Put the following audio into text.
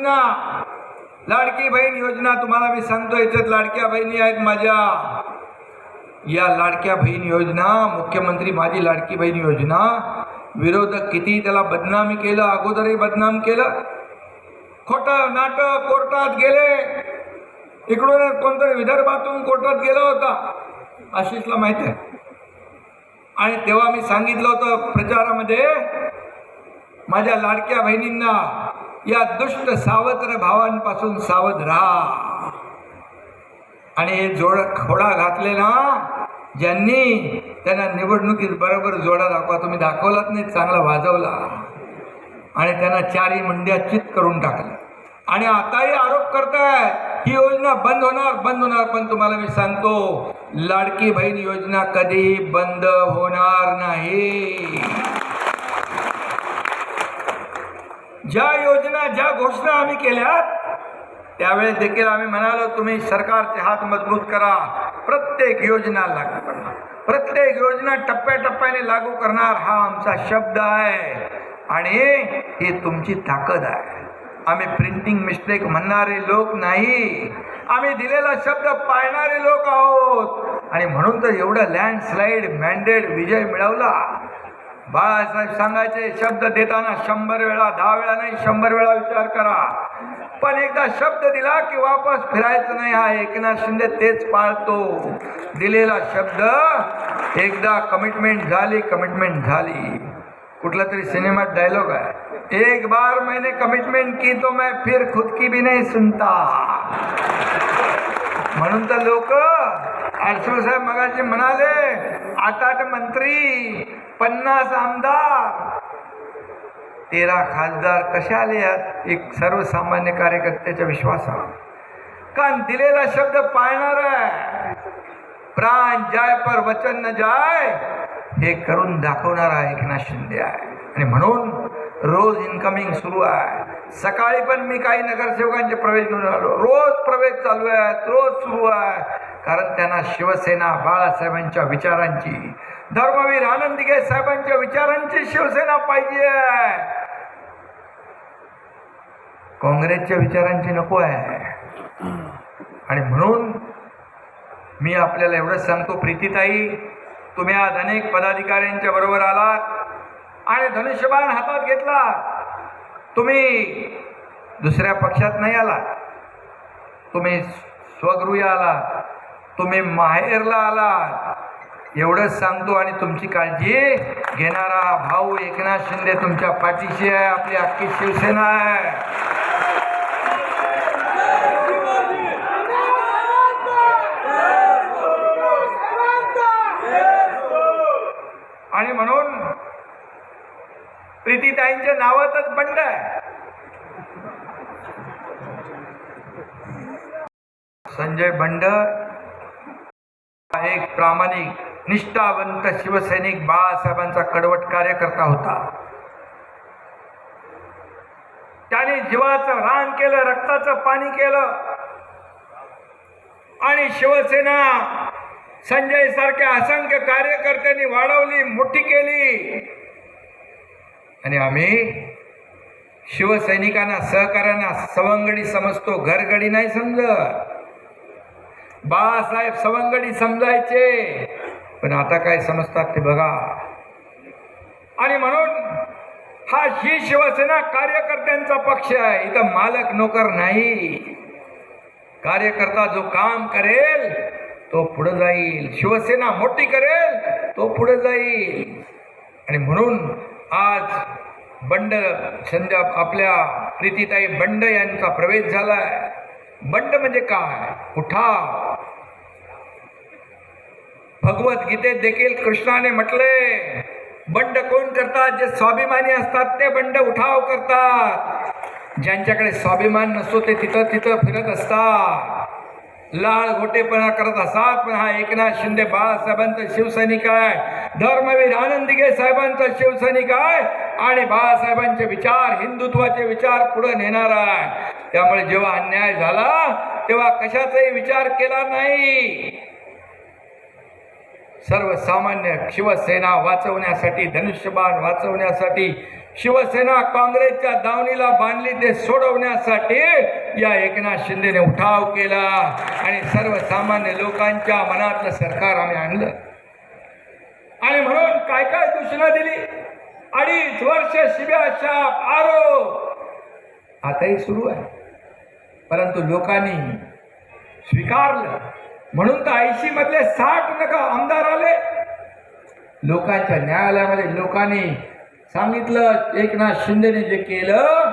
ना. लाडकी बहीण योजना तुम्हाला मी सांगतो याच्यात लाडक्या बहिणी आहेत माझ्या. या लाडक्या बहीण योजना मुख्यमंत्री माझी लाडकी बहीण योजना विरोधक किती त्याला बदनामी केलं अगोदरही बदनाम केलं. खोटं नाटक कोर्टात गेले. इकडून कोणतरी विदर्भातून कोर्टात गेला होता. आशिषला माहीत आहे. आणि तेव्हा मी सांगितलं होतं प्रचारामध्ये माझ्या लाडक्या बहिणींना या दुष्ट सावत्र भावांपासून सावध राहा. आणि हे जोड खोडा घातले ना ज्यांनी त्यांना निवडणुकीत बरोबर जोडा दाखवा तुम्ही दाखवलात नाही चांगला वाजवला. आणि त्यांना चारी मंड्या चित करून टाकलं आणि आताही आरोप करताय ही योजना बंद होणार बंद होणार पण तुम्हाला मी सांगतो लाडकी बहीण योजना कधीही बंद होणार नाही. ज्या योजना ज्या घोषणा आम्ही केल्या त्यावेळेस देखील आम्ही म्हणालो तुम्ही सरकारचे हात मजबूत करा. प्रत्येक योजना लागू करणार. प्रत्येक योजना टप्प्याटप्प्याने लागू करणार हा आमचा शब्द आहे. आणि ही तुमची ताकद आहे. आम्ही प्रिंटिंग मिस्टेक म्हणणारे लोक नाही. आम्ही दिलेला शब्द पाळणारे लोक आहोत. आणि म्हणून तर एवढं लँडस्लाईड मॅन्डेट विजय मिळवला. बाळासाहेब सांगायचे शब्द देताना शंभर वेळा दहा वेळा नाही शंभर वेळा विचार करा. पण एकदा शब्द दिला की वापस फिरायचं नाही हा एकनाथ शिंदे तेच पाळतो. दिलेला शब्द एकदा कमिटमेंट झाली कमिटमेंट झाली. कुठला तरी सिनेमात डायलॉग आहे. एक बार मैंने कमिटमेंट की तो मैं फिर खुद की भी नहीं सुनता. म्हणून तर लोक आरसूळ साहेब मगाशी म्हणाले आठ आठ मंत्री पन्नास आमदार. तेरा खासदार कसे आले यात? एक सर्वसामान्य कार्यकर्त्याच्या विश्वासावर. कारण दिलेला शब्द पाळणार आहे. प्राण जाय पर वचन न जाय. हे करून दाखवणार आहे एकनाथ शिंदे आहे. आणि म्हणून रोज इनकमिंग सुरू आहे. सकाळी पण मी काही नगरसेवकांचे प्रवेश घेऊन आलो. रोज प्रवेश चालू आहेत रोज सुरू आहे. कारण त्यांना शिवसेना बाळासाहेबांच्या विचारांची. धर्मवीर आनंदिगे साहेबांच्या विचारांची शिवसेना पाहिजे. काँग्रेसच्या विचारांची नको आहे. आणि म्हणून मी आपल्याला एवढंच सांगतो प्रीतीताई तुम्ही आज अनेक पदाधिकाऱ्यांच्या बरोबर आलात आणि धनुष्यबाण हातात घेतला. तुम्ही दुसऱ्या पक्षात नाही आलात. तुम्ही स्वगृही आलात. तुम्ही माहेरला आलात. एवढंच सांगतो आणि तुमची काळजी घेणारा भाऊ एकनाथ शिंदे तुमच्या पाठीशी आहे आपली अख्खी शिवसेना आहे. आणि म्हणून प्रीतीताईंच्या नावातच बंड आहे. संजय बंड एक प्रामाणिक निष्ठावंत शिवसैनिक बाळासाहेबांचा कडवट कार्यकर्ता होता. त्याने जीवाचं रान केलं रक्ताचं पाणी केलं. आणि शिवसेना संजय सारख्या असंख्य कार्यकर्त्यांनी वाढवली मोठी केली. आणि आम्ही शिवसैनिकांना सहकार्यांना सवंगडी समजतो घरगडी नाही समजत. बाळासाहेब सवंगडी समजायचे. पण आता काय समजतात ते बघा. आणि म्हणून हा ही शिवसेना कार्यकर्त्यांचा पक्ष आहे. इथं मालक नोकर नाही. कार्यकर्ता जो काम करेल तो पुढे जाईल. शिवसेना मोठी करेल तो पुढे जाईल. आणि म्हणून आज बंड संध्या आपल्या प्रीतीताई बंड यांचा प्रवेश झालाय. बंड म्हणजे काय? उठाव. भगवद्गीतेत देखील कृष्णाने म्हटले बंड कोण करतात? जे स्वाभिमानी असतात ते बंड उठाव करतात. ज्यांच्याकडे स्वाभिमान नसतो ते तिथं तिथं फिरत असतात. लाळ घोटेपणा करत असतात. पण हा एकनाथ शिंदे बाळासाहेबांचा शिवसैनिक आहे. धर्मवीर आनंदिगे साहेबांचा शिवसैनिक आहे. आणि बाळासाहेबांचे विचार हिंदुत्वाचे विचार पुढे नेणार आहे. त्यामुळे जेव्हा अन्याय झाला तेव्हा कशाचाही विचार केला नाही. सर्वसामान्य शिवसेना वाचवण्यासाठी धनुष्यबाण वाचवण्यासाठी शिवसेना काँग्रेसच्या दावणीला बांधली ते सोडवण्यासाठी या एकनाथ शिंदेने उठाव केला. आणि सर्वसामान्य लोकांच्या मनातलं सरकार आम्ही आणलं. आणि म्हणून काय काय सूचना दिली? अडीच वर्ष शिव्या शाप आरोप. आताही सुरू आहे. परंतु लोकांनी स्वीकारलं. म्हणून तर ऐंशी मधले साठ नका आमदार आले. लोकांच्या न्यायालयामध्ये लोकांनी सांगितलं एकनाथ शिंदेने जे केलं